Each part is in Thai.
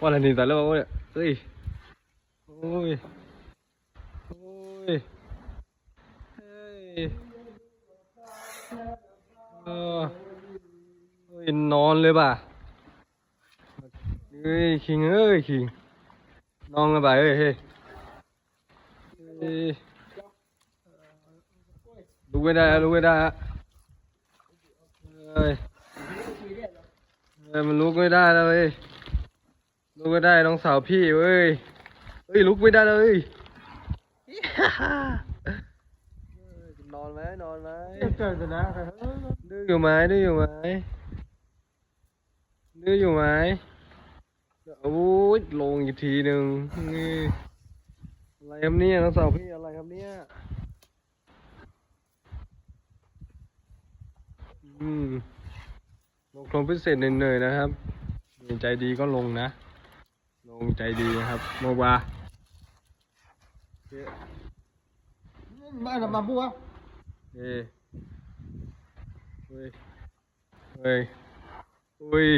ว่าอะไรนี่แต่แล้ววะเนี่ยเฮ้ยโอ้ยโอ้ยเฮ้ยเออเฮ้ยนอนเลยป่ะเฮ้ยคิงเอ้ยคิงนอนเลยป่ะเฮ้ยเฮ้ยลุกไม่ได้อะลุกไม่ได้เฮ้ยมันลุกไม่ได้แล้วเว้ย ลุกไม่ได้น้องสาวพี่เว้ยเฮ้ยลุกไม่ได้เลยนอนไหมนอนไหมเกิดนะดื้ออยู่ไหมดื้ออยู่ไหมดื้ออยู่ไหมโอ้ยลงอีกทีหนึ่งนี่อะไรครับเนี่ยน้องสาวพี่อะไรครับเนี่ยอืมลงโครงพิเศษเหนื่อยๆนะครับใจดีก็ลงนะล งใจดีนะครับโมบาบ้านเรามาบัวเอ้ยเฮ้ยเฮ้ยอุ้ย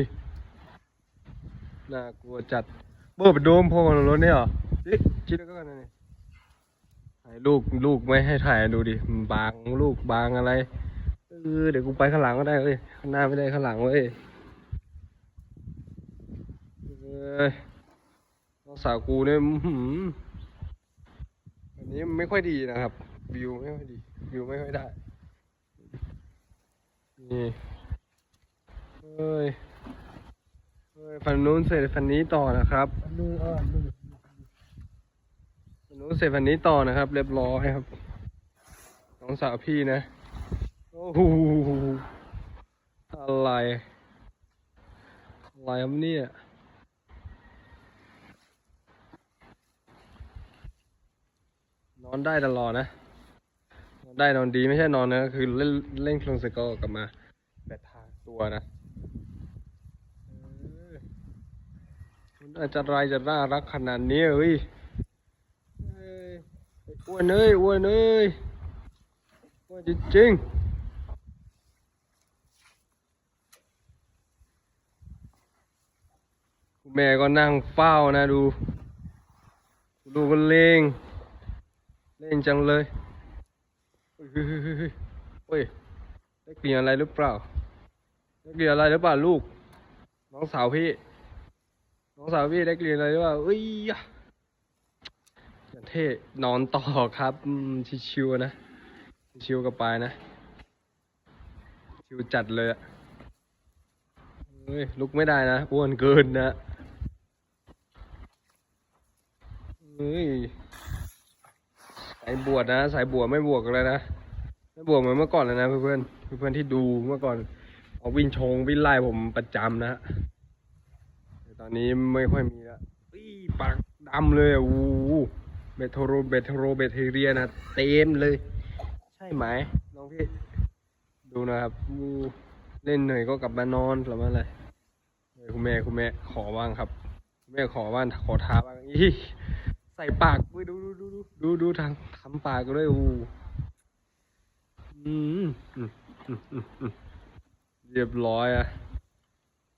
น่ากลัวจัดเบอร์ไปโดมพอกับรถเนี่ยเหรอจิจิแล้วก็กันนี่ถ่ายลูกลูกไม่ให้ถ่ายดูดิมันบางลูกบางอะไรเออเดี๋ยวกูไปข้างหลังก็ได้เว้ยข้างหน้าไม่ได้ข้างหลังเว้ยเอ้ยน้อง สาวกูเนี่ยอันนี้ไม่ค่อยดีนะครับ วิวไม่ค่อยดี วิวไม่ค่อยได้ นี่เฮ้ยเฮ้ยฝั่งนู้นเสร็จฝั่งนี้ต่อนะครับดูเออฝั่งนู้นเสร็จฝั่งนี้ต่อนะครับ เรียบร้อยครับน้องสาวพี่นะ โอ้โหอะไร อะไรครับเนี่ย นอนได้ตลอดนะ นอนได้นอนดีไม่ใช่นอนนะคือเล่นเล่นเครื่องเสร็จก็กลับมา แบบทาตัวนะออมันอาจจะรายจะน่ารักขนาดนี้เฮ้ยอ้ยอ้วนเอ้ยอ้วนเอ้ยอ้วนจริงๆคุณแม่ก็นั่งเฝ้านะดู ดูมันเลง เล่นจังเลยเฮ้ยเฮ้ยเฮ้ยเฮ้ยได้กลิ่นอะไรหรือเปล่าได้กลิ่นอะไรหรือเปล่าลูก น้องสาวพี่ น้องสาวพี่ได้กลิ่นอะไรหรือเปล่าเอ้ยอย่างเท่นอนต่อครับชิวๆนะ ชิวๆกับปายนะ ชิวจัดเลยอะเฮ้ยลุกไม่ได้นะอ้วนเกินนะเฮ้ย สายบวชนะสายบวชไม่บวกเลยนะไม่บวกเหมือนเมื่อก่อนเลยนะเพื่อนๆเพื่อนๆที่ดูเมื่อก่อนเอาวิ่งชงวิ่งไล่ผมประจำนะฮะแต่ตอนนี้ไม่ค่อยมีแล้วปากดำเลยอู้เบทโรเบทโรเบทเรียนะเต็มเลย ใช่ไหมน้องพี่ดูนะครับอู้เล่นเหนื่อยก็กลับมานอนประมาณอะไรเฮ้ยคุณแม่คุณแม่ขอบ้างครับ คุณแม่ขอบ้างขอท้าบ้างอี ใส่ปากดูดูดูดูดูดูทางทำปากด้วยอูอืมอืมอืมอืมอืมเรียบร้อยอะ